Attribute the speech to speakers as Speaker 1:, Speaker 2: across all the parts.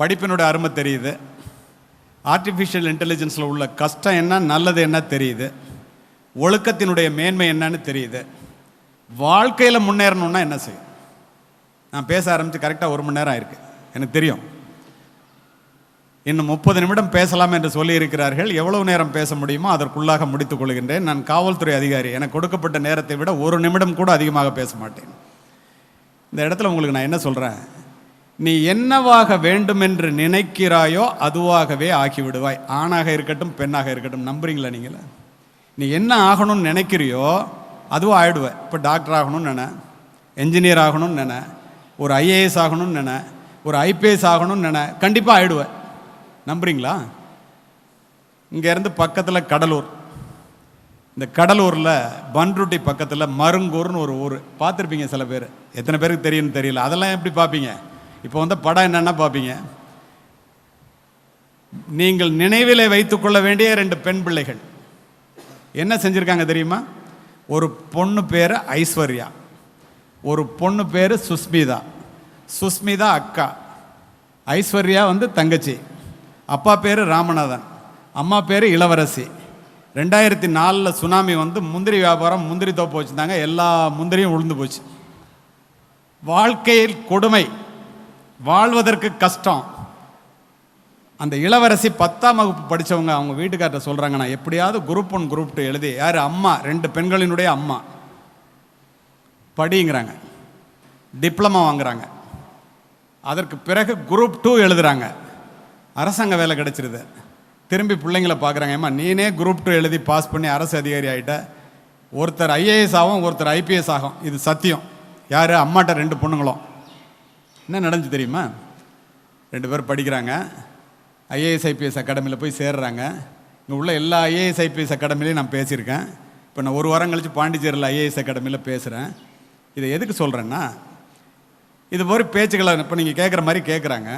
Speaker 1: படிப்பினுடைய அருமை தெரியுது ஆர்டிஃபிஷியல் இன்டெலிஜென்ஸில் உள்ள கஷ்டம் என்ன நல்லது என்ன தெரியுது ஒழுக்கத்தினுடைய மேன்மை என்னன்னு தெரியுது வாழ்க்கையில் முன்னேறணும்னா என்ன செய்யும் நான் பேச ஆரம்பித்து கரெக்டாக ஒரு மணி நேரம் ஆயிருக்கு எனக்கு தெரியும் இன்னும் முப்பது நிமிடம் பேசலாம் என்று சொல்லியிருக்கிறார்கள் எவ்வளவு நேரம் பேச முடியுமோ அதற்குள்ளாக முடித்துக் கொள்கின்றேன் நான் காவல்துறை அதிகாரி எனக்கு கொடுக்கப்பட்ட நேரத்தை விட ஒரு நிமிடம் கூட அதிகமாக பேச மாட்டேன் இந்த இடத்துல உங்களுக்கு நான் என்ன சொல்கிறேன் நீ என்னவாக வேண்டும் என்று நினைக்கிறாயோ அதுவாகவே ஆகிவிடுவாய் ஆணாக இருக்கட்டும் பெண்ணாக இருக்கட்டும் நம்புறீங்களா நீங்கள் நீ என்ன ஆகணும்னு நினைக்கிறியோ அதுவும் ஆயிடுவேன் இப்போ டாக்டர் ஆகணும்னு நினை என்ஜினியர் ஆகணும்னு நினை ஒரு ஐஏஎஸ் ஆகணும்னு நினை ஒரு ஐபிஎஸ் ஆகணும்னு நினை கண்டிப்பாக ஆகிடுவேன் நம்புறீங்களா இங்கேருந்து பக்கத்தில் கடலூர் இந்த கடலூரில் பன்ருட்டி பக்கத்தில் மருங்கூர்னு ஒரு ஊர் பார்த்துருப்பீங்க சில பேர் எத்தனை பேருக்கு தெரியும்னு தெரியல அதெல்லாம் எப்படி பார்ப்பீங்க இப்போ வந்து படம் என்னென்னா பார்ப்பீங்க நீங்கள் நினைவில் வைத்துக்கொள்ள வேண்டிய ரெண்டு பெண் பிள்ளைகள் என்ன செஞ்சுருக்காங்க தெரியுமா ஒரு பொண்ணு பேர் ஐஸ்வர்யா ஒரு பொண்ணு பேர் சுஸ்மிதா சுஸ்மிதா அக்கா ஐஸ்வர்யா வந்து தங்கச்சி அப்பா பேர் ராமநாதன் அம்மா பேர் இளவரசி ரெண்டாயிரத்தி நாலில் சுனாமி வந்து முந்திரி வியாபாரம் முந்திரி தோப்பு வச்சுருந்தாங்க எல்லா முந்திரியும் உளுந்து போச்சு வாழ்க்கையில் கொடுமை வாழ்வதற்கு கஷ்டம் அந்த இளவரசி பத்தாம் வகுப்பு படித்தவங்க அவங்க வீட்டுக்கார்ட்ட சொல்கிறாங்க நான் எப்படியாவது குரூப் ஒன் குரூப் டூ எழுதி யார் அம்மா ரெண்டு பெண்களினுடைய அம்மா படிங்கிறாங்க டிப்ளமா வாங்குறாங்க அதற்கு பிறகு குரூப் டூ எழுதுகிறாங்க அரசாங்க வேலை கிடச்சிருது திரும்பி பிள்ளைங்களை பார்க்குறாங்க ஏமா நீனே குரூப் டூ எழுதி பாஸ் பண்ணி அரசு அதிகாரி ஆகிட்ட ஒருத்தர் ஐஏஎஸ் ஆகும் ஒருத்தர் ஐபிஎஸ் ஆகும் இது சத்தியம் யார் அம்மாட்ட ரெண்டு பொண்ணுங்களும் என்ன நடந்துச்சு தெரியுமா ரெண்டு பேர் படிக்கிறாங்க ஐஏஎஸ் ஐபிஎஸ் அகாடமியில் போய் சேர்றாங்க இங்கே உள்ள எல்லா ஐஏஎஸ் ஐபிஎஸ் அகாடமிலையும் நான் பேசியிருக்கேன் இப்போ நான் ஒரு வாரம் கழித்து பாண்டிச்சேரியில் ஐஏஎஸ் அகாடமியில் பேசுகிறேன் இதை எதுக்கு சொல்கிறேன்னா இது மாதிரி பேச்சுக்களை இப்போ நீங்கள் கேட்குற மாதிரி கேட்குறாங்க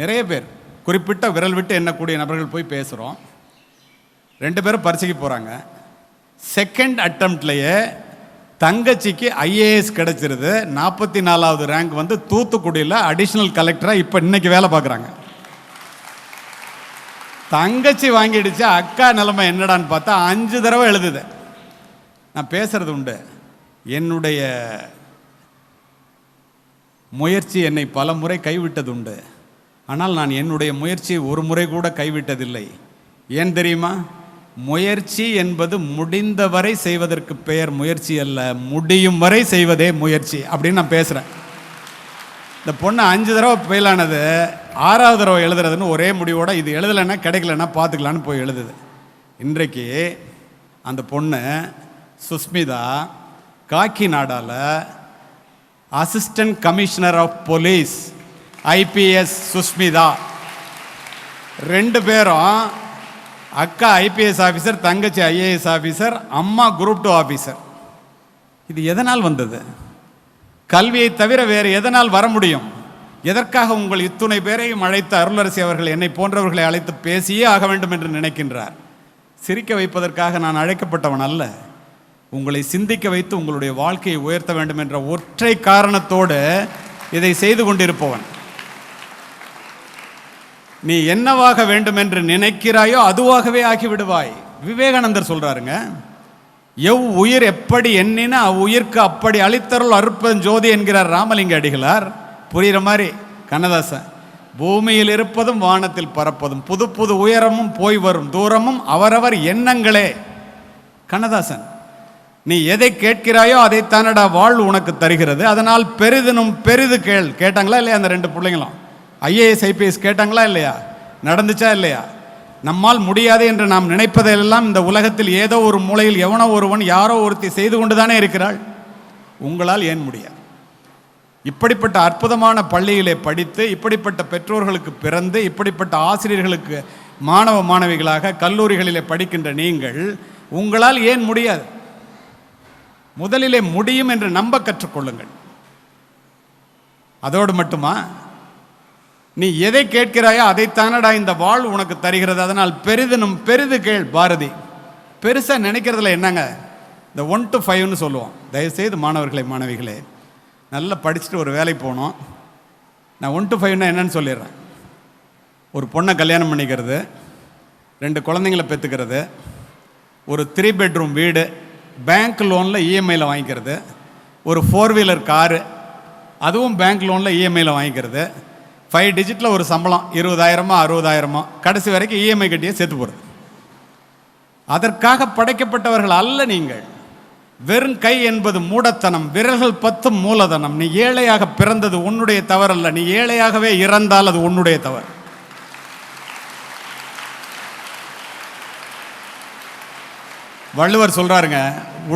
Speaker 1: நிறைய பேர் குறிப்பிட்ட விரல் விட்டு எண்ணக்கூடிய நபர்கள் போய் பேசுகிறோம் ரெண்டு பேரும் பரிசுக்கு போகிறாங்க செகண்ட் அட்டம்ப்ட்லேயே தங்கச்சிக்கு ஐஏஎஸ் கிடச்சிருது நாற்பத்தி நாலாவது ரேங்க் வந்து தூத்துக்குடியில் அடிஷ்னல் கலெக்டராக இப்போ இன்றைக்கி வேலை பார்க்குறாங்க தங்கச்சி வாங்கிடுச்சு அக்கா நிலைமை என்னடான்னு பார்த்தா அஞ்சு தடவை எழுதுது நான் பேசுறது உண்டு என்னுடைய முயற்சி என்னை பல முறை கைவிட்டது உண்டு ஆனால் நான் என்னுடைய முயற்சியை ஒரு முறை கூட கைவிட்டதில்லை ஏன் தெரியுமா முயற்சி என்பது முடிந்தவரை செய்வதற்கு பெயர் முயற்சி அல்ல முடியும் வரை செய்வதே முயற்சி அப்படின்னு நான் பேசுகிறேன் இந்த பொண்ணு அஞ்சு தடவை ஃபெயிலானது ஆறாவது தடவை எழுதுறதுன்னு ஒரே முடிவோடு இது எழுதலைன்னா கிடைக்கலன்னா பார்த்துக்கலான்னு போய் எழுதுது இன்றைக்கு அந்த பொண்ணு Sushmita Nadal assistant commissioner of police IPS Sushmita ரெண்டு பேரும் அக்கா ஐபிஎஸ் ஆஃபீஸர் தங்கச்சி ஐஏஎஸ் ஆஃபீஸர் அம்மா குரூப் டூ ஆஃபீஸர் இது எதனால் வந்தது கல்வியை தவிர வேறு எதனால் வர முடியும் எதற்காக உங்கள் இத்துணை பேரையும் அழைத்த அருளரசி அவர்கள் என்னை போன்றவர்களை அழைத்து பேசியே ஆக வேண்டும் என்று நினைக்கின்றார் சிரிக்க வைப்பதற்காக நான் அழைக்கப்பட்டவன் அல்ல உங்களை சிந்திக்க வைத்து உங்களுடைய வாழ்க்கையை உயர்த்த வேண்டும் என்ற ஒற்றை காரணத்தோடு இதை செய்து கொண்டிருப்பவன் நீ என்னவாக வேண்டும் என்று நினைக்கிறாயோ அதுவாகவே ஆகிவிடுவாய் விவேகானந்தர் சொல்கிறாருங்க எவ் உயிர் எப்படி எண்ணினா அவ்வுயிர்க்கு அப்படி அளித்தருள் அறுப்பன் ஜோதி என்கிறார் ராமலிங்க அடிகளார் புரிகிற மாதிரி கண்ணதாசன் பூமியில் இருப்பதும் வானத்தில் பறப்பதும் புது புது உயரமும் போய் வரும் தூரமும் அவரவர் எண்ணங்களே கண்ணதாசன் நீ எதை கேட்கிறாயோ அதைத்தானடா வாழ்வு உனக்கு தருகிறது அதனால் பெரிதுனும் பெரிது கேள் கேட்டாங்களா இல்லையா அந்த ரெண்டு பிள்ளைங்களும் ஐஏஎஸ் ஐபிஎஸ் கேட்டாங்களா இல்லையா நடந்துச்சா இல்லையா நம்மால் முடியாது என்று நாம் நினைப்பதையெல்லாம் இந்த உலகத்தில் ஏதோ ஒரு மூலையில் எவனோ ஒருவன் யாரோ ஒருத்தி செய்து கொண்டு தானே இருக்கிறாள் உங்களால் ஏன் முடியாது இப்படிப்பட்ட அற்புதமான பள்ளியிலே படித்து இப்படிப்பட்ட பெற்றோர்களுக்கு பிறந்து இப்படிப்பட்ட ஆசிரியர்களுக்கு மாணவ மாணவிகளாக கல்லூரிகளிலே படிக்கின்ற நீங்கள் உங்களால் ஏன் முடியாது முதலிலே முடியும் என்று நம்ப கற்றுக்கொள்ளுங்கள் அதோடு மட்டுமா நீ எதை கேட்கிறாயோ அதைத்தானடா இந்த வாழ் உனக்கு தருகிறது அதனால் பெரிதனும் பெரிது கேள் பாரதி பெருசாக நினைக்கிறதுல என்னங்க இந்த ஒன் டு ஃபைவ்னு சொல்லுவோம் தயவுசெய்து மாணவர்களே மாணவிகளே நல்லா படிச்சுட்டு ஒரு வேலைக்கு போனோம் நான் ஒன் டு ஃபைவ்னா என்னன்னு சொல்லிடுறேன் ஒரு பொண்ணை கல்யாணம் பண்ணிக்கிறது ரெண்டு குழந்தைங்களை பெற்றுக்கிறது ஒரு த்ரீ பெட்ரூம் வீடு பேங்க் லோனில் இஎம்ஐயில் வாங்கிக்கிறது ஒரு ஃபோர் வீலர் காரு அதுவும் பேங்க் லோனில் இஎம்ஐயில் வாங்கிக்கிறது ஃபைவ் டிஜிட்டில் ஒரு சம்பளம் இருபதாயிரமோ அறுபதாயிரமோ கடைசி வரைக்கும் இஎம்ஐ e கட்டியே சேர்த்து போகிறது அதற்காக படைக்கப்பட்டவர்கள் அல்ல நீங்கள் வெறும் கை என்பது மூடத்தனம் விரல்கள் பத்தும் மூலதனம் நீ ஏழையாக பிறந்தது உன்னுடைய தவறல்ல நீ ஏழையாகவே இறந்தால் அது உன்னுடைய தவறு வள்ளுவர் சொல்றாருங்க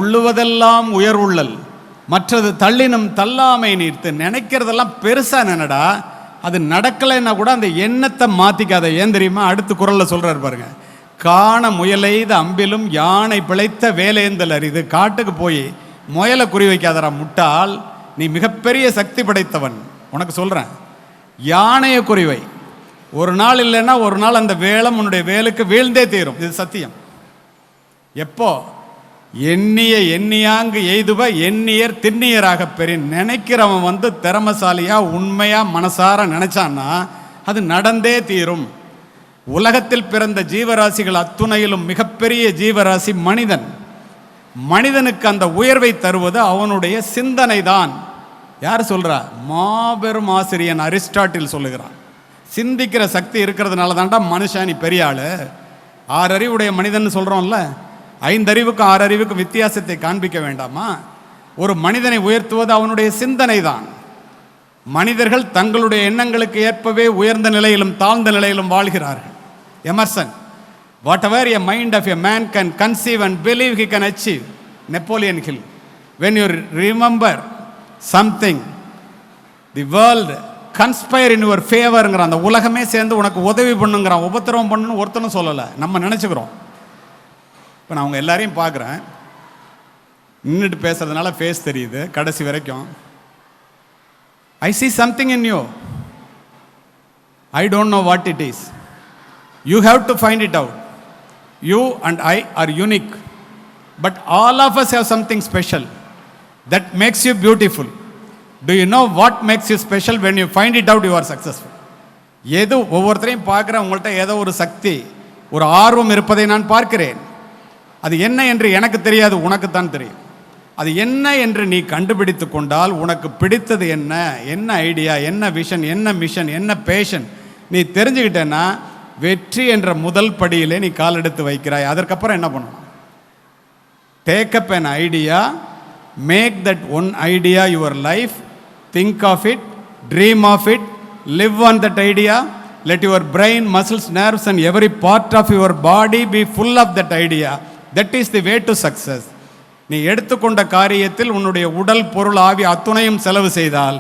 Speaker 1: உள்ளுவதெல்லாம் உயர்வுள்ளல் மற்றது தள்ளினும் தள்ளாமை நீர்த்து நினைக்கிறதெல்லாம் பெருசா நினடா அது நடக்கலைன்னா கூட அந்த எண்ணத்தை மாற்றிக்காத ஏன் தெரியுமா அடுத்து குரலில் சொல்கிறார் பாருங்க காண முயலைத அம்பிலும் யானை பிழைத்த வேலையந்தலர் இது காட்டுக்கு போய் முயலை குறி வைக்காதரா முட்டால் நீ மிகப்பெரிய சக்தி படைத்தவன் உனக்கு சொல்கிறேன் யானையை குறிவை ஒரு நாள் இல்லைன்னா ஒரு நாள் அந்த வேலம் உன்னுடைய வேலுக்கு வீழ்ந்தே தீரும் இது சத்தியம் எப்போ எண்ணிய எண்ணியாங்கு எய்துவ எண்ணியர் திண்ணியராக பெரிய நினைக்கிறவன் வந்து திறமசாலியாக உண்மையாக மனசார நினச்சான்னா அது நடந்தே தீரும் உலகத்தில் பிறந்த ஜீவராசிகள் அத்துணையிலும் மிகப்பெரிய ஜீவராசி மனிதன் மனிதனுக்கு அந்த உயர்வை தருவது அவனுடைய சிந்தனை தான் யார் சொல்கிறா மாபெரும் ஆசிரியன் அரிஸ்டாட்டில் சொல்லுகிறான் சிந்திக்கிற சக்தி இருக்கிறதுனால தான்டா மனுஷன் நீ பெரிய ஆள் ஆறறிவுடைய மனிதன் சொல்கிறோம்ல ஐந்தறிவுக்கும் ஆறு வித்தியாசத்தை காண்பிக்க வேண்டாமா ஒரு மனிதனை உயர்த்துவது அவனுடைய சிந்தனை தான் மனிதர்கள் தங்களுடைய எண்ணங்களுக்கு ஏற்பவே உயர்ந்த நிலையிலும் தாழ்ந்த நிலையிலும் வாழ்கிறார்கள் Emerson whatever a mind of a man can conceive and believe he can achieve Napoleon Hill when you remember something the world conspire in your ஃபேவருங்கிற அந்த உலகமே சேர்ந்து உனக்கு உதவி பண்ணுங்கிறான் உபத்திரவம் பண்ணுன்னு ஒருத்தனும் சொல்லலை நம்ம நினச்சிக்கிறோம் இப்போ நான் அவங்க எல்லாரையும் பார்க்குறேன் நின்றுட்டு பேசுகிறதுனால ஃபேஸ் தெரியுது கடைசி வரைக்கும் I see something in you I don't know what it is you have to find it out you and I are unique but all of us have something special that makes you beautiful to you know what makes you special when you find it out you are successful எது ஒவ்வொருத்தரையும் பார்க்குற உங்கள்கிட்ட ஏதோ ஒரு சக்தி ஒரு ஆர்வம் இருப்பதை நான் பார்க்கிறேன் அது என்ன என்று எனக்கு தெரியாது உனக்குத்தான் தெரியும் அது என்ன என்று நீ கண்டுபிடித்து கொண்டால் உனக்கு பிடித்தது என்ன என்ன ஐடியா என்ன விஷன் என்ன மிஷன் என்ன பேஷன் நீ தெரிஞ்சுக்கிட்டேன்னா வெற்றி என்ற முதல் படியிலே நீ கால் எடுத்து வைக்கிறாய் அதற்கப்புறம் என்ன பண்ணணும் take up an idea make that one idea your life think of it dream of it live on that idea let your brain muscles nerves and every part of your body be full of that idea that is the way to success நீ எடுத்துக்கொண்ட காரியத்தில் உன்னுடைய உடல் பொருள் ஆவி அத்துணையும் செலவு செய்தால்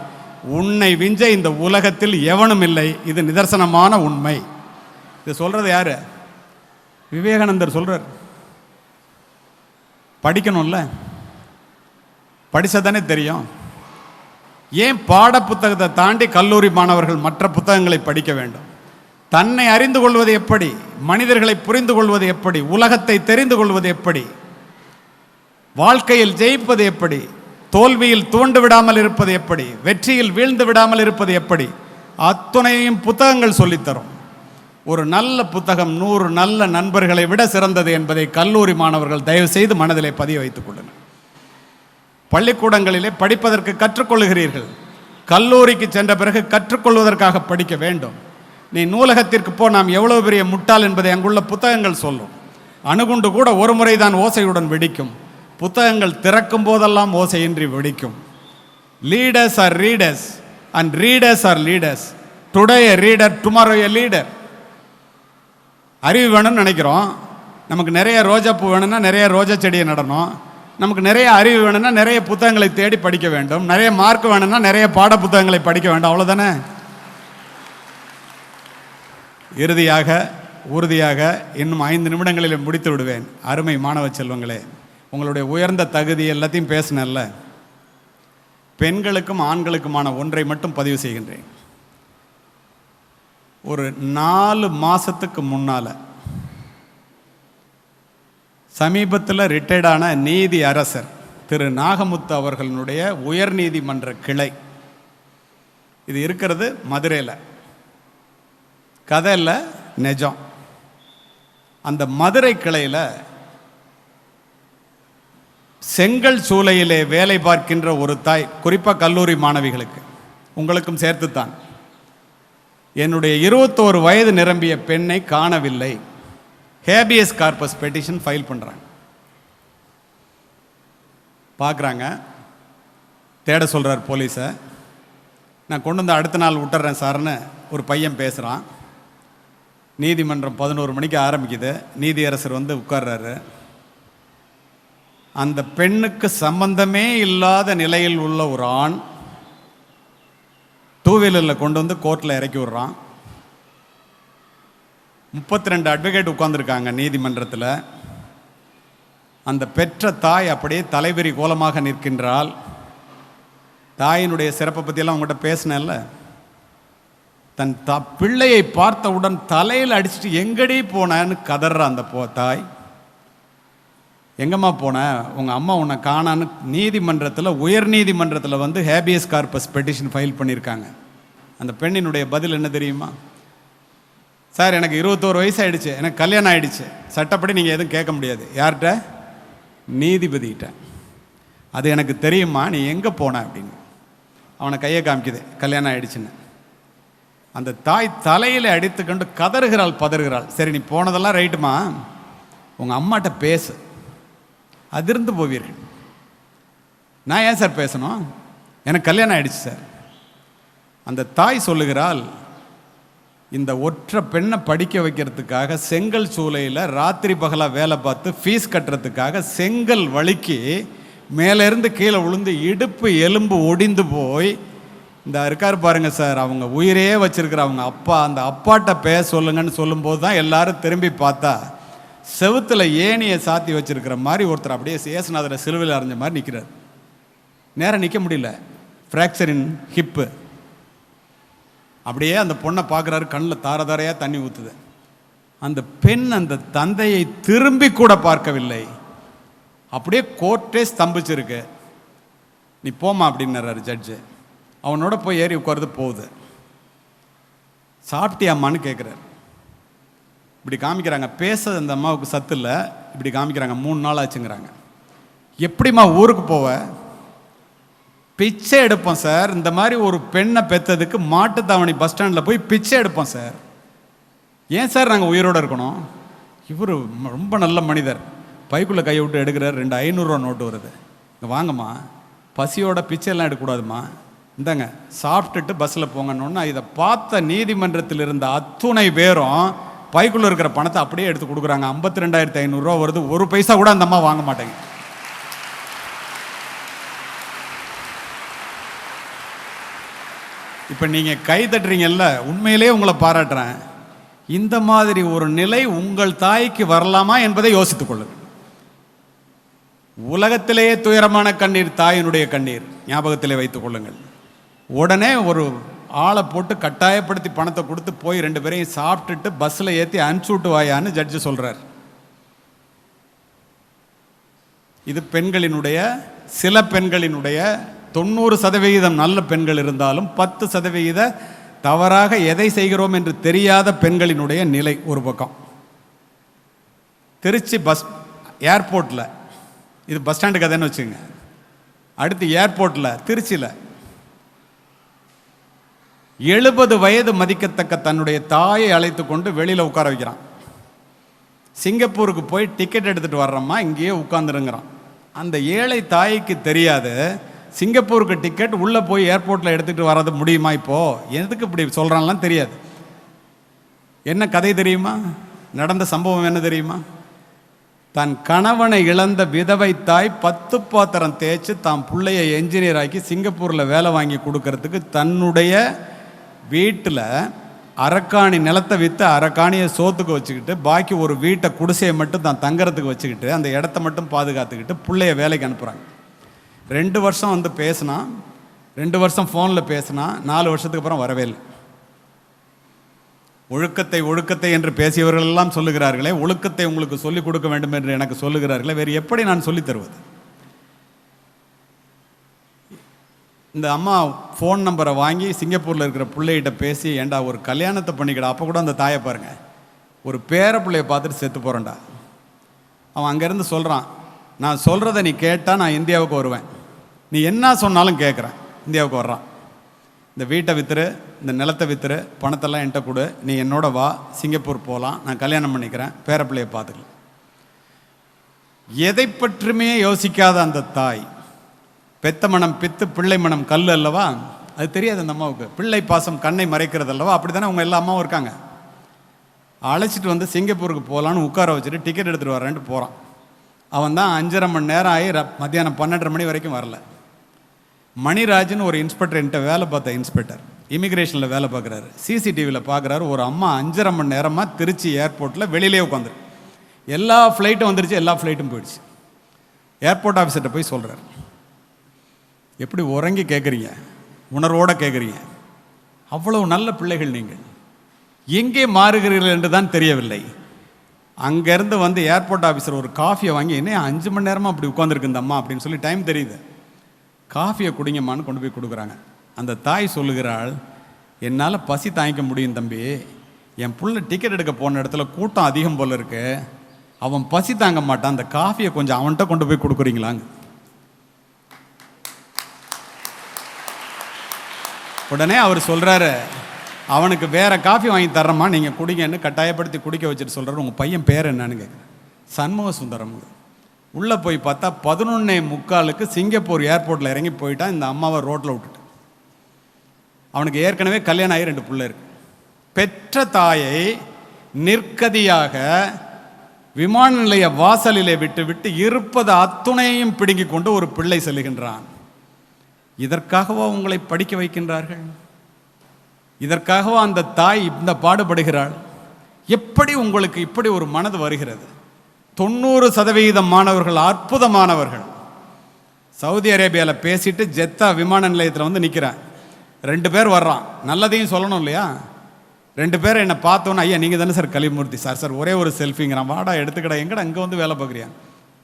Speaker 1: உன்னை விஞ்ச இந்த உலகத்தில் எவனும் இல்லை இது நிதர்சனமான உண்மை இது சொல்கிறது யார் விவேகானந்தர் சொல்கிறார் படிக்கணும்ல படித்ததானே தெரியும் ஏன் பாட புத்தகத்தை தாண்டி கல்லூரி மாணவர்கள் மற்ற புத்தகங்களை படிக்க வேண்டும் தன்னை அறிந்து கொள்வது எப்படி மனிதர்களை புரிந்து கொள்வது எப்படி உலகத்தை தெரிந்து கொள்வது எப்படி வாழ்க்கையில் ஜெயிப்பது எப்படி தோல்வியில் தூண்டு விடாமல் இருப்பது எப்படி வெற்றியில் வீழ்ந்து விடாமல் இருப்பது எப்படி அத்துணையும் புத்தகங்கள் சொல்லித்தரும் ஒரு நல்ல புத்தகம் நூறு நல்ல நண்பர்களை விட சிறந்தது என்பதை கல்லூரி மாணவர்கள் தயவு செய்து மனதிலே பதிய வைத்துக் கொள்ளுங்கள் பள்ளிக்கூடங்களிலே படிப்பதற்கு கற்றுக்கொள்கிறீர்கள் கல்லூரிக்கு சென்ற பிறகு கற்றுக்கொள்வதற்காக படிக்க வேண்டும் நீ நூலகத்திற்கு போ நாம் எவ்வளோ பெரிய முட்டாள் என்பதை அங்குள்ள புத்தகங்கள் சொல்லும் அணுகுண்டு கூட ஒரு முறை தான் ஓசையுடன் வெடிக்கும் புத்தகங்கள் திறக்கும் போதெல்லாம் ஓசையின்றி வெடிக்கும் leaders are readers and readers are leaders today a reader tomorrow a leader அறிவு வேணும்னு நினைக்கிறோம் நமக்கு நிறைய ரோஜா பூ வேணும்னா நிறைய ரோஜா செடியை நடணும் நமக்கு நிறைய அறிவு வேணும்னா நிறைய புத்தகங்களை தேடி படிக்க வேண்டும் நிறைய மார்க் வேணும்னா நிறைய பாட புத்தகங்களை படிக்க வேண்டும் அவ்வளோதானே இறுதியாக உறுதியாக இன்னும் ஐந்து நிமிடங்களில் முடித்து விடுவேன் அருமை மாணவ செல்வங்களே உங்களுடைய உயர்ந்த தகுதி எல்லாத்தையும் பேசினல்ல பெண்களுக்கும் ஆண்களுக்குமான ஒன்றை மட்டும் பதிவு செய்கின்றேன் ஒரு நாலு மாதத்துக்கு முன்னால் சமீபத்தில் ரிட்டையர்டான நீதி அரசர் திரு நாகமுத்து அவர்களுடைய உயர்நீதிமன்ற கிளை இது இருக்கிறது மதுரையில் கதை இல்லை நிஜம் அந்த மதுரை கிளையில் செங்கல் சூளையிலே வேலை பார்க்கின்ற ஒரு தாய் குறிப்பாக கல்லூரி மாணவிகளுக்கு உங்களுக்கும் சேர்த்துத்தான் என்னுடைய இருபத்தோரு வயது நிரம்பிய பெண்ணை காணவில்லை ஹேபியஸ் கார்பஸ் பெட்டிஷன் ஃபைல் பண்ணுறாங்க பார்க்குறாங்க தேட சொல்கிறார் போலீஸை நான் கொண்டு வந்து அடுத்த நாள் விட்டுறேன் சார்னு ஒரு பையன் பேசுகிறான் நீதிமன்றம் பதினோரு மணிக்கு ஆரம்பிக்குது நீதியரசர் வந்து உட்கார்றாரு அந்த பெண்ணுக்கு சம்பந்தமே இல்லாத நிலையில் உள்ள ஒரு ஆண் டூ வீலரில் கொண்டு வந்து கோர்ட்டில் இறக்கி விட்றான் முப்பத்தி ரெண்டு அட்வொகேட் உட்காந்துருக்காங்க நீதிமன்றத்தில் அந்த பெற்ற தாய் அப்படியே தலைவிரி கோலமாக நிற்கின்றால் தாயினுடைய சிறப்பை பற்றியெல்லாம் அவங்ககிட்ட பேசினேன்ல தன் த பிள்ளையை பார்த்தவுடன் தலையில் அடிச்சுட்டு எங்கடி போனேன்னு கதற அந்த போ தாய் எங்கம்மா போன உங்கள் அம்மா உன்னை காணான்னு நீதிமன்றத்தில் உயர் நீதிமன்றத்தில் வந்து ஹேபியஸ் கார்பஸ் பெட்டிஷன் ஃபைல் பண்ணியிருக்காங்க அந்த பெண்ணினுடைய பதில் என்ன தெரியுமா சார் எனக்கு இருபத்தோரு வயசு ஆகிடுச்சு எனக்கு கல்யாணம் ஆகிடுச்சு சட்டப்படி நீங்கள் எதுவும் கேட்க முடியாது யார்கிட்ட நீதிபதிகிட்ட அது எனக்கு தெரியுமா நீ எங்கே போன அப்படின்னு அவனை கையை காமிக்குது கல்யாணம் ஆயிடுச்சுன்னு அந்த தாய் தலையில் அடித்துக்கொண்டு கதறுகிறாள் பதறுகிறாள் சரி நீ போனதெல்லாம் ரைட்டுமா உங்கள் அம்மாட்ட பேசு அதிர்ந்து போவீர்கள் நான் ஏன் சார் பேசணும் எனக்கு கல்யாணம் ஆயிடுச்சு சார் அந்த தாய் சொல்லுகிறாள் இந்த ஒற்றை பெண்ணை படிக்க வைக்கிறதுக்காக செங்கல் சூளையில் ராத்திரி பகலாக வேலை பார்த்து ஃபீஸ் கட்டுறதுக்காக செங்கல் வலிக்கு மேலேருந்து கீழே விழுந்து இடுப்பு எலும்பு ஒடிந்து போய் இந்த இருக்கார் பாருங்க சார் அவங்க உயிரே வச்சிருக்கிற அவங்க அப்பா அந்த அப்பாட்ட பேச சொல்லுங்கன்னு சொல்லும்போது தான் எல்லாரும் திரும்பி பார்த்தா செவுத்தில் ஏணியை சாத்தி வச்சிருக்கிற மாதிரி ஒருத்தர் அப்படியே சேசநாதரை சிலுவையில் அறிஞ்ச மாதிரி நிற்கிறார் நேரம் நிற்க முடியல ஃப்ராக்சரின் ஹிப்பு அப்படியே அந்த பொண்ணை பார்க்குறாரு கண்ணில் தாரையாக தண்ணி ஊற்றுது அந்த பெண் அந்த தந்தையை திரும்பி கூட பார்க்கவில்லை அப்படியே கோர்ட்டே ஸ்தம்பிச்சிருக்கு நீ போமா அப்படின்னாரு ஜட்ஜு அவனோட போய் ஏறி உட்கார்ந்து போகுது சாப்பிட்டியாம்மான்னு கேட்குறாரு இப்படி காமிக்கிறாங்க பேச அந்த அம்மாவுக்கு சத்து இல்லை இப்படி காமிக்கிறாங்க மூணு நாள் ஆச்சுங்கிறாங்க எப்படிம்மா ஊருக்கு போவ பிச்சை எடுப்போம் சார் இந்த மாதிரி ஒரு பெண்ணை பெற்றதுக்கு மாட்டுத்தாவணி பஸ் ஸ்டாண்டில் போய் பிச்சை எடுப்போம் சார் ஏன் சார் நாங்கள் உயிரோடு இருக்கணும் இவர் ரொம்ப நல்ல மனிதர் பைக்குள்ளே கையை விட்டு எடுக்கிறார் ரெண்டு ஐநூறுரூவா நோட்டு வருது இங்கே வாங்கம்மா பசியோட எல்லாம் எடுக்கக்கூடாதுமா இந்தங்க சாப்பிட்டுட்டு பஸ்ஸில் போங்கன்னு இதை பார்த்த நீதிமன்றத்தில் இருந்த அத்துணை பேரும் பைக்குள்ளே இருக்கிற பணத்தை அப்படியே எடுத்து கொடுக்குறாங்க ஐம்பத்தி ரெண்டாயிரத்தி ஐநூறுரூவா வருது ஒரு பைசா கூட அந்த அம்மா வாங்க மாட்டேங்க இப்போ நீங்கள் கை தட்டுறீங்கல்ல உண்மையிலே உங்களை பாராட்டுறேன் இந்த மாதிரி ஒரு நிலை உங்கள் தாய்க்கு வரலாமா என்பதை யோசித்துக் கொள்ளுங்கள் உலகத்திலேயே துயரமான கண்ணீர் தாயினுடைய கண்ணீர் ஞாபகத்திலே வைத்துக் கொள்ளுங்கள் உடனே ஒரு ஆளை போட்டு கட்டாயப்படுத்தி பணத்தை கொடுத்து போய் ரெண்டு பேரையும் சாப்பிட்டுட்டு பஸ்ஸில் ஏற்றி அனுப்பிச்சி விட்டு வாயான்னு ஜட்ஜு சொல்கிறார் இது பெண்களினுடைய சில பெண்களினுடைய தொண்ணூறு சதவிகிதம் நல்ல பெண்கள் இருந்தாலும் பத்து சதவிகித தவறாக எதை செய்கிறோம் என்று தெரியாத பெண்களினுடைய நிலை ஒரு பக்கம் திருச்சி பஸ் ஏர்போர்ட்டில் இது பஸ் ஸ்டாண்டு கதைன்னு வச்சுங்க அடுத்து ஏர்போர்ட்டில் திருச்சியில் எழுபது வயது மதிக்கத்தக்க தன்னுடைய தாயை அழைத்து கொண்டு வெளியில் உட்கார வைக்கிறான் சிங்கப்பூருக்கு போய் டிக்கெட் எடுத்துகிட்டு வர்றோம்மா இங்கேயே உட்காந்துருங்கிறான் அந்த ஏழை தாய்க்கு தெரியாது சிங்கப்பூருக்கு டிக்கெட் உள்ளே போய் ஏர்போர்ட்டில் எடுத்துகிட்டு வர்றது முடியுமா இப்போது எதுக்கு இப்படி சொல்கிறான்லாம் தெரியாது என்ன கதை தெரியுமா நடந்த சம்பவம் என்ன தெரியுமா தன் கணவனை இழந்த விதவை தாய் பத்து பாத்திரம் தேய்ச்சி தான் பிள்ளைய என்ஜினியர் ஆக்கி சிங்கப்பூரில் வேலை வாங்கி கொடுக்கறதுக்கு தன்னுடைய வீட்டில் அரக்காணி நிலத்தை விற்று அரக்காணியை சோத்துக்கு வச்சுக்கிட்டு பாக்கி ஒரு வீட்டை குடிசையை மட்டும் தான் தங்குறதுக்கு வச்சுக்கிட்டு அந்த இடத்த மட்டும் பாதுகாத்துக்கிட்டு பிள்ளைய வேலைக்கு அனுப்புகிறாங்க ரெண்டு வருஷம் வந்து பேசினா ரெண்டு வருஷம் ஃபோனில் பேசினா நாலு வருஷத்துக்கு அப்புறம் வரவே இல்லை ஒழுக்கத்தை ஒழுக்கத்தை என்று பேசியவர்கள் எல்லாம் சொல்லுகிறார்களே ஒழுக்கத்தை உங்களுக்கு சொல்லிக் கொடுக்க வேண்டும் என்று எனக்கு சொல்லுகிறார்களே வேறு எப்படி நான் சொல்லித் தருவது இந்த அம்மா ஃபோன் நம்பரை வாங்கி சிங்கப்பூரில் இருக்கிற பிள்ளைகிட்ட பேசி ஏண்டா ஒரு கல்யாணத்தை பண்ணிக்கிட அப்போ கூட அந்த தாயை பாருங்கள் ஒரு பேர பிள்ளைய பார்த்துட்டு செத்து போகிறேன்டா அவன் அங்கேருந்து சொல்கிறான் நான் சொல்கிறத நீ கேட்டால் நான் இந்தியாவுக்கு வருவேன் நீ என்ன சொன்னாலும் கேட்குறேன் இந்தியாவுக்கு வர்றான் இந்த வீட்டை வித்துரு இந்த நிலத்தை வித்துரு பணத்தெல்லாம் என்கிட்ட கொடு நீ என்னோட வா சிங்கப்பூர் போகலாம் நான் கல்யாணம் பண்ணிக்கிறேன் பேரப்பிள்ளையை பார்த்துக்கலாம் எதை பற்றுமே யோசிக்காத அந்த தாய் பெத்த மனம் பித்து பிள்ளை மனம் கல் அல்லவா அது தெரியாது அந்த அம்மாவுக்கு பிள்ளை பாசம் கண்ணை மறைக்கிறது அல்லவா அப்படி தானே அவங்க எல்லா அம்மாவும் இருக்காங்க அழைச்சிட்டு வந்து சிங்கப்பூருக்கு போகலான்னு உட்கார வச்சுட்டு டிக்கெட் எடுத்துகிட்டு வரேன்ட்டு போகிறான் அவன் தான் அஞ்சரை மணி நேரம் ஆகி மத்தியானம் பன்னெண்டரை மணி வரைக்கும் வரல மணிராஜன் ஒரு இன்ஸ்பெக்டர் என்கிட்ட வேலை பார்த்த இன்ஸ்பெக்டர் இமிக்ரேஷனில் வேலை பார்க்குறாரு சிசிடிவியில் பார்க்குறாரு ஒரு அம்மா அஞ்சரை மணி நேரமாக திருச்சி ஏர்போர்ட்டில் வெளியிலே உட்காந்துரு எல்லா ஃப்ளைட்டும் வந்துருச்சு எல்லா ஃப்ளைட்டும் போயிடுச்சு ஏர்போர்ட் ஆஃபீஸர்கிட்ட போய் சொல்கிறாரு எப்படி உறங்கி கேட்குறீங்க உணர்வோடு கேட்குறீங்க அவ்வளவு நல்ல பிள்ளைகள் நீங்கள் எங்கே மாறுகிறீர்கள் என்று தான் தெரியவில்லை அங்கேருந்து வந்து ஏர்போர்ட் ஆஃபீஸர் ஒரு காஃபியை வாங்கி என்ன அஞ்சு மணி நேரமாக அப்படி உட்காந்துருக்கு இந்தம்மா அப்படின்னு சொல்லி டைம் தெரியுது காஃபியை குடிங்கம்மான்னு கொண்டு போய் கொடுக்குறாங்க அந்த தாய் சொல்லுகிறாள் என்னால் பசி தாங்கிக்க முடியும் தம்பி என் புள்ள டிக்கெட் எடுக்க போன இடத்துல கூட்டம் அதிகம் போல் இருக்கு அவன் பசி தாங்க மாட்டான் அந்த காஃபியை கொஞ்சம் அவன்கிட்ட கொண்டு போய் கொடுக்குறீங்களாங்க உடனே அவர் சொல்கிறாரு அவனுக்கு வேறு காஃபி வாங்கி தரமா நீங்கள் குடிங்கன்னு கட்டாயப்படுத்தி குடிக்க வச்சுட்டு சொல்கிறார் உங்கள் பையன் பேர் என்னன்னு கேட்குறேன் சண்முக சுந்தரம் உள்ளே போய் பார்த்தா பதினொன்னே முக்காலுக்கு சிங்கப்பூர் ஏர்போர்ட்டில் இறங்கி போயிட்டான் இந்த அம்மாவை ரோட்டில் விட்டுட்டு அவனுக்கு ஏற்கனவே கல்யாணம் ஆகி ரெண்டு பிள்ளை இருக்கு பெற்ற தாயை நிற்கதியாக விமான நிலைய வாசலிலே விட்டு விட்டு இருப்பது அத்துணையும் பிடுங்கி கொண்டு ஒரு பிள்ளை செல்கின்றான் இதற்காகவா உங்களை படிக்க வைக்கின்றார்கள் இதற்காகவா அந்த தாய் இந்த பாடுபடுகிறாள் எப்படி உங்களுக்கு இப்படி ஒரு மனது வருகிறது தொண்ணூறு சதவிகிதம் மாணவர்கள் அற்புதமானவர்கள் சவுதி அரேபியாவில் பேசிட்டு ஜெத்தா விமான நிலையத்தில் வந்து நிற்கிறேன் ரெண்டு பேர் வர்றான் நல்லதையும் சொல்லணும் இல்லையா ரெண்டு பேர் என்னை பார்த்தோன்னு ஐயா நீங்கள் தானே சார் கலிமூர்த்தி சார் சார் ஒரே ஒரு செல்ஃபிங்கிறான் வாடா எடுத்துக்கடா எங்கடா அங்கே வந்து வேலை பார்க்குறியா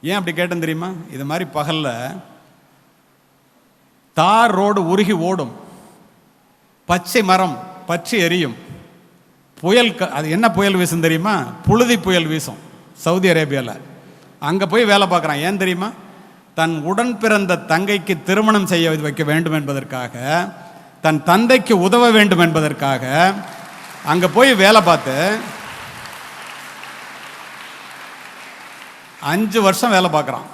Speaker 1: ஏன் அப்படி கேட்டேன் தெரியுமா இது மாதிரி பகலில் தார் ரோடு உருகி ஓடும் பச்சை மரம் பற்றி எரியும் புயல் அது என்ன புயல் வீசும் தெரியுமா புழுதி புயல் வீசும் சவுதி அரேபியாவில் அங்கே போய் வேலை பார்க்குறான் ஏன் தெரியுமா தன் உடன் பிறந்த தங்கைக்கு திருமணம் செய்ய வைக்க வேண்டும் என்பதற்காக தன் தந்தைக்கு உதவ வேண்டும் என்பதற்காக அங்கே போய் வேலை பார்த்து அஞ்சு வருஷம் வேலை பார்க்குறான்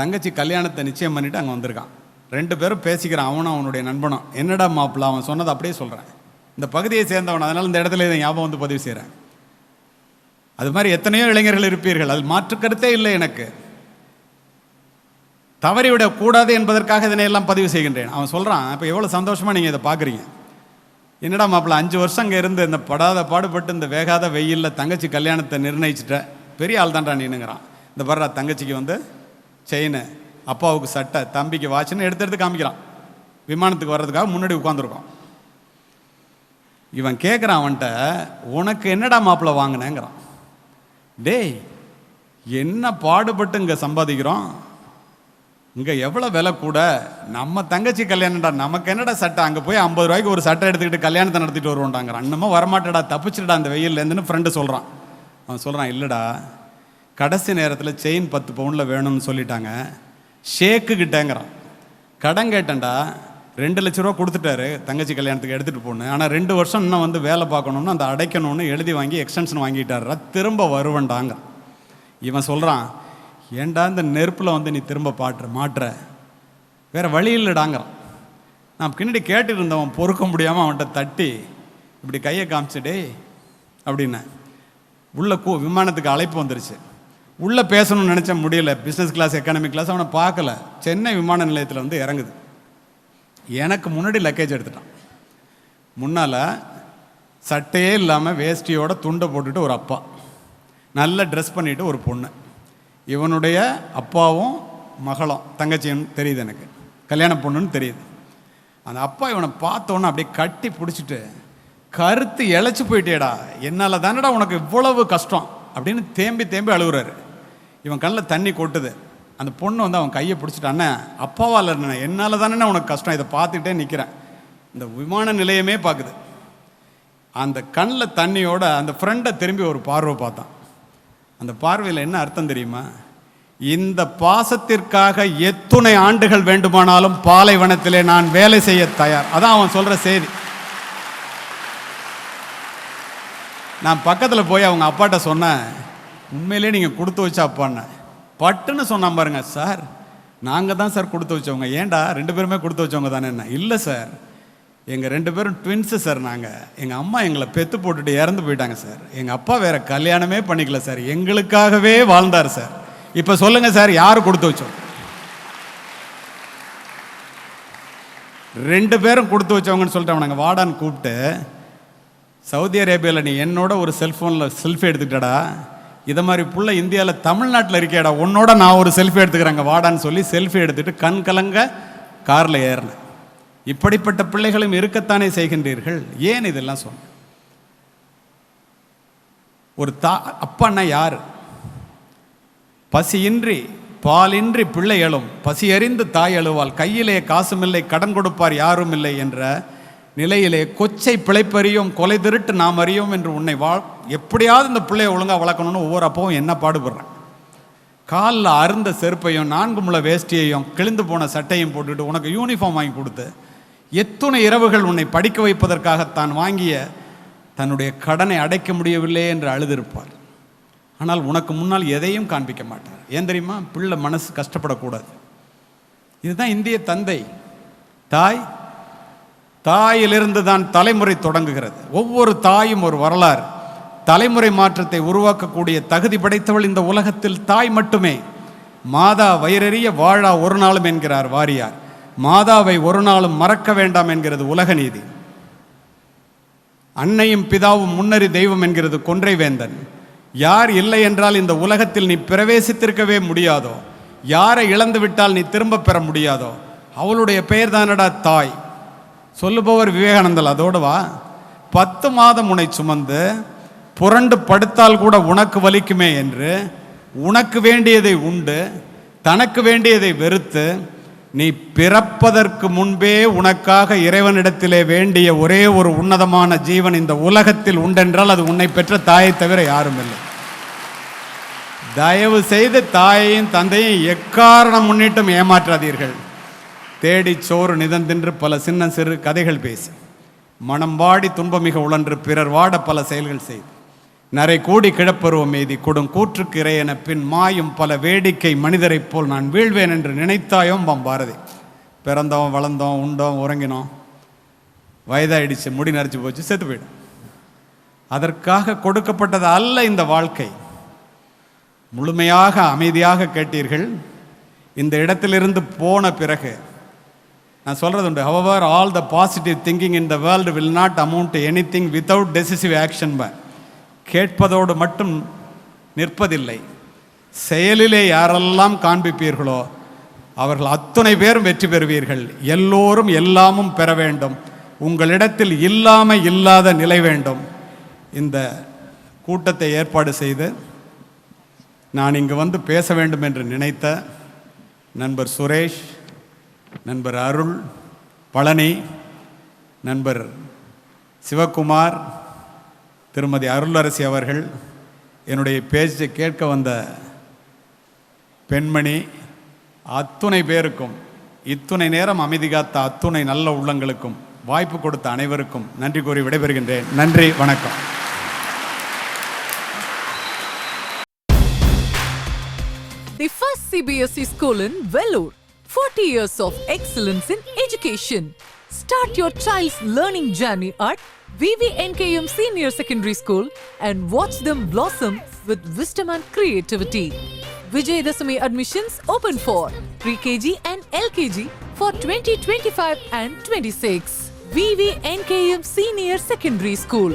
Speaker 1: தங்கச்சி கல்யாணத்தை நிச்சயம் பண்ணிவிட்டு அங்கே வந்திருக்கான் ரெண்டு பேரும் பேசிக்கிறான் அவனும் அவனுடைய நண்பனும் என்னடா மாப்பிள்ள அவன் சொன்னதை அப்படியே சொல்கிறேன் இந்த பகுதியை சேர்ந்தவன் அதனால் இந்த இடத்துல இதை ஞாபகம் வந்து பதிவு செய்கிறேன் அது மாதிரி எத்தனையோ இளைஞர்கள் இருப்பீர்கள் அது மாற்றுக்கருத்தே இல்லை எனக்கு தவறிவிடக் கூடாது என்பதற்காக இதனை எல்லாம் பதிவு செய்கின்றேன் அவன் சொல்கிறான் இப்போ எவ்வளோ சந்தோஷமாக நீங்கள் இதை பார்க்குறீங்க என்னடா மாப்பிள்ள அஞ்சு வருஷம் அங்கே இருந்து இந்த படாத பாடுபட்டு இந்த வேகாத வெயிலில் தங்கச்சி கல்யாணத்தை நிர்ணயிச்சிட்ட பெரிய ஆள் தான்டா நீனுங்கிறான் இந்த பர்றா தங்கச்சிக்கு வந்து செயின்னு அப்பாவுக்கு சட்டை தம்பிக்கு வாட்சுன்னு எடுத்து எடுத்து காமிக்கிறான் விமானத்துக்கு வர்றதுக்காக முன்னாடி உட்காந்துருக்கோம் இவன் கேட்குறான் அவன்கிட்ட உனக்கு என்னடா மாப்பிள்ளை வாங்கினேங்கிறான் டேய் என்ன பாடுபட்டு இங்கே சம்பாதிக்கிறோம் இங்கே எவ்வளோ விலை கூட நம்ம தங்கச்சி கல்யாணம்டா நமக்கு என்னடா சட்டை அங்கே போய் ஐம்பது ரூபாய்க்கு ஒரு சட்டை எடுத்துக்கிட்டு கல்யாணத்தை நடத்திட்டு வருவோண்டாங்கிறான் இன்னமும் வரமாட்டடா தப்பிச்சிடா அந்த வெயில்லேருந்துன்னு ஃப்ரெண்டு சொல்கிறான் அவன் சொல்கிறான் இல்லைடா கடைசி நேரத்தில் செயின் பத்து பவுனில் வேணும்னு சொல்லிட்டாங்க ஷேக்கு கிட்டேங்கிறான் கடன் கேட்டேன்டா ரெண்டு லட்ச ரூபா கொடுத்துட்டாரு தங்கச்சி கல்யாணத்துக்கு எடுத்துகிட்டு போகணும் ஆனால் ரெண்டு வருஷம் இன்னும் வந்து வேலை பார்க்கணும்னு அந்த அடைக்கணும்னு எழுதி வாங்கி எக்ஸ்டென்ஷன் வாங்கிட்டாரா திரும்ப வருவண்டாங்க இவன் சொல்கிறான் ஏண்டா இந்த நெருப்பில் வந்து நீ திரும்ப பாட்டுற மாட்டுற வேறு வழி இல்லைடாங்கிறான் நான் பின்னாடி கேட்டுருந்தவன் இருந்தவன் பொறுக்க முடியாமல் அவன்கிட்ட தட்டி இப்படி கையை காமிச்சிடே அப்படின்ன உள்ள கூ விமானத்துக்கு அழைப்பு வந்துருச்சு உள்ளே பேசணும்னு நினச்ச முடியல பிஸ்னஸ் கிளாஸ் எக்கானமிக் கிளாஸ் அவனை பார்க்கல சென்னை விமான நிலையத்தில் வந்து இறங்குது எனக்கு முன்னாடி லக்கேஜ் எடுத்துட்டான் முன்னால் சட்டையே இல்லாமல் வேஷ்டியோட துண்டை போட்டுட்டு ஒரு அப்பா நல்லா ட்ரெஸ் பண்ணிவிட்டு ஒரு பொண்ணு இவனுடைய அப்பாவும் மகளும் தங்கச்சியும் தெரியுது எனக்கு கல்யாண பொண்ணுன்னு தெரியுது அந்த அப்பா இவனை பார்த்தோன்னே அப்படியே கட்டி பிடிச்சிட்டு கருத்து இழைச்சி போயிட்டேடா என்னால் தானடா உனக்கு இவ்வளவு கஷ்டம் அப்படின்னு தேம்பி தேம்பி அழுகுறாரு இவன் கண்ணில் தண்ணி கொட்டுது அந்த பொண்ணு வந்து அவன் கையை பிடிச்சிட்டு அண்ணன் அப்பாவால் என்னால் தானே உனக்கு கஷ்டம் இதை பார்த்துக்கிட்டே நிற்கிறேன் இந்த விமான நிலையமே பார்க்குது அந்த கண்ணில் தண்ணியோட அந்த ஃப்ரெண்டை திரும்பி ஒரு பார்வை பார்த்தான் அந்த பார்வையில் என்ன அர்த்தம் தெரியுமா இந்த பாசத்திற்காக எத்துணை ஆண்டுகள் வேண்டுமானாலும் பாலைவனத்திலே நான் வேலை செய்ய தயார் அதான் அவன் சொல்கிற செய்தி நான் பக்கத்தில் போய் அவங்க அப்பாட்ட சொன்னேன் உண்மையிலே நீங்கள் கொடுத்து வச்சா அப்பான்னு பட்டுன்னு சொன்ன பாருங்க சார் நாங்கள் தான் சார் கொடுத்து வச்சவங்க ஏன்டா ரெண்டு பேருமே கொடுத்து வச்சவங்க தானே என்ன இல்லை சார் எங்கள் ரெண்டு பேரும் ட்வின்ஸு சார் நாங்கள் எங்கள் அம்மா எங்களை பெத்து போட்டுட்டு இறந்து போயிட்டாங்க சார் எங்கள் அப்பா வேறு கல்யாணமே பண்ணிக்கல சார் எங்களுக்காகவே வாழ்ந்தார் சார் இப்போ சொல்லுங்கள் சார் யார் கொடுத்து வச்சோம் ரெண்டு பேரும் கொடுத்து வச்சவங்கன்னு சொல்லிட்டு நாங்கள் வாடான்னு கூப்பிட்டு சவுதி அரேபியாவில் நீ என்னோட ஒரு செல்ஃபோனில் செல்ஃபி எடுத்துக்கிட்டடா இதை மாதிரி புள்ள இந்தியாவில் தமிழ்நாட்டில் இருக்கேடா உன்னோட நான் ஒரு செல்ஃபி எடுத்துக்கிறேங்க வாடான்னு சொல்லி செல்ஃபி எடுத்துகிட்டு கண் கலங்க காரில் ஏறினேன் இப்படிப்பட்ட பிள்ளைகளும் இருக்கத்தானே செய்கின்றீர்கள் ஏன் இதெல்லாம் சொன்ன ஒரு தா அப்பா யார் பசியின்றி பாலின்றி பிள்ளை எழும் பசி அறிந்து தாய் எழுவாள் கையிலே காசுமில்லை கடன் கொடுப்பார் யாரும் இல்லை என்ற நிலையிலே கொச்சை பிழைப்பறியும் கொலை திருட்டு நாம் அறியும் என்று உன்னை வாழ் எப்படியாவது இந்த பிள்ளையை ஒழுங்காக வளர்க்கணும்னு ஒவ்வொரு அப்பவும் என்ன பாடுபடுறேன் காலில் அருந்த செருப்பையும் நான்கு முள்ள வேஷ்டியையும் கிழிந்து போன சட்டையும் போட்டுட்டு உனக்கு யூனிஃபார்ம் வாங்கி கொடுத்து எத்தனை இரவுகள் உன்னை படிக்க வைப்பதற்காக தான் வாங்கிய தன்னுடைய கடனை அடைக்க முடியவில்லை என்று அழுதிருப்பார் ஆனால் உனக்கு முன்னால் எதையும் காண்பிக்க மாட்டார் ஏன் தெரியுமா பிள்ளை மனசு கஷ்டப்படக்கூடாது இதுதான் இந்திய தந்தை தாய் தாயிலிருந்து தான் தலைமுறை தொடங்குகிறது ஒவ்வொரு தாயும் ஒரு வரலாறு தலைமுறை மாற்றத்தை உருவாக்கக்கூடிய தகுதி படைத்தவள் இந்த உலகத்தில் தாய் மட்டுமே மாதா வயிறறிய வாழா ஒரு நாளும் என்கிறார் வாரியார் மாதாவை ஒரு நாளும் மறக்க வேண்டாம் என்கிறது உலக நீதி அன்னையும் பிதாவும் முன்னறி தெய்வம் என்கிறது கொன்றைவேந்தன் யார் இல்லை என்றால் இந்த உலகத்தில் நீ பிரவேசித்திருக்கவே முடியாதோ யாரை இழந்துவிட்டால் நீ திரும்ப பெற முடியாதோ அவளுடைய பெயர் தானடா தாய் சொல்லுபவர் விவேகானந்தல் வா பத்து மாதம் உனை சுமந்து புரண்டு படுத்தால் கூட உனக்கு வலிக்குமே என்று உனக்கு வேண்டியதை உண்டு தனக்கு வேண்டியதை வெறுத்து நீ பிறப்பதற்கு முன்பே உனக்காக இறைவனிடத்திலே வேண்டிய ஒரே ஒரு உன்னதமான ஜீவன் இந்த உலகத்தில் உண்டென்றால் அது உன்னை பெற்ற தாயை தவிர யாரும் இல்லை தயவு செய்து தாயையும் தந்தையும் எக்காரணம் முன்னிட்டும் ஏமாற்றாதீர்கள் தேடி சோறு நிதந்தின்று பல சின்ன சிறு கதைகள் பேசி மனம் வாடி துன்பமிக உழன்று பிறர் வாட பல செயல்கள் செய்து நரை கூடி கிழப்பருவம் மீதி கொடும் கூற்றுக்கு இறையென பின் மாயும் பல வேடிக்கை மனிதரைப் போல் நான் வீழ்வேன் என்று நினைத்தாயோம் வம் பாரதி பிறந்தோம் வளர்ந்தோம் உண்டோம் உறங்கினோம் வயதாயிடுச்சு முடி நரைச்சி போச்சு செத்து போயிடும் அதற்காக கொடுக்கப்பட்டது அல்ல இந்த வாழ்க்கை முழுமையாக அமைதியாக கேட்டீர்கள் இந்த இடத்திலிருந்து போன பிறகு நான் சொல்கிறது உண்டு however all the positive thinking in the world will not amount anything without decisive action ப கேட்பதோடு மட்டும் நிற்பதில்லை செயலிலே யாரெல்லாம் காண்பிப்பீர்களோ அவர்கள் அத்துணை பேரும் வெற்றி பெறுவீர்கள் எல்லோரும் எல்லாமும் பெற வேண்டும் உங்களிடத்தில் இல்லாமல் இல்லாத நிலை வேண்டும் இந்த கூட்டத்தை ஏற்பாடு செய்து நான் இங்கு வந்து பேச வேண்டும் என்று நினைத்த நண்பர் சுரேஷ் நண்பர் அருள் பழனி நண்பர் சிவகுமார் திருமதி அருளரசி அவர்கள் என்னுடைய பேச்சை கேட்க வந்த பெண்மணி அத்துணை பேருக்கும் இத்துணை நேரம் அமைதி காத்த அத்துணை நல்ல உள்ளங்களுக்கும் வாய்ப்பு கொடுத்த அனைவருக்கும் நன்றி கூறி விடைபெறுகின்றேன் நன்றி வணக்கம்
Speaker 2: the 40 years of excellence in education. Start your child's learning journey at VVNKM Senior Secondary School and watch them blossom with wisdom and creativity. Vijayadasami admissions open for pre-KG and LKG for 2025 and 26. VVNKM Senior Secondary School,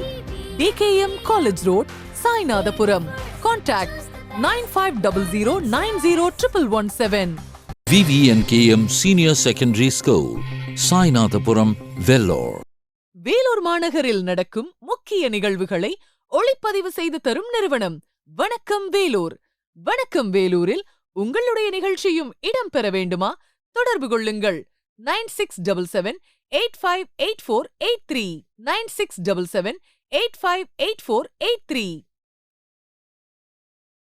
Speaker 2: DKM College Road, Sainathapuram. Contact 9500 90117.
Speaker 3: VVNKM senior secondary school Sainathapuram Vellore
Speaker 4: Vellore மாநகரில் நடக்கும் முக்கிய நிகழ்வுகளை ஒளிப்பதிவு செய்து தரும் நிறுவனம் வணக்கம் வேலூர் வணக்கம் வேலூரில் உங்களுடைய நிகழ்ச்சியும் இடம் பெற வேண்டுமா தொடர்பு கொள்ளுங்கள் nine six double seven eight five eight four eight three nine six double seven eight five eight four eight three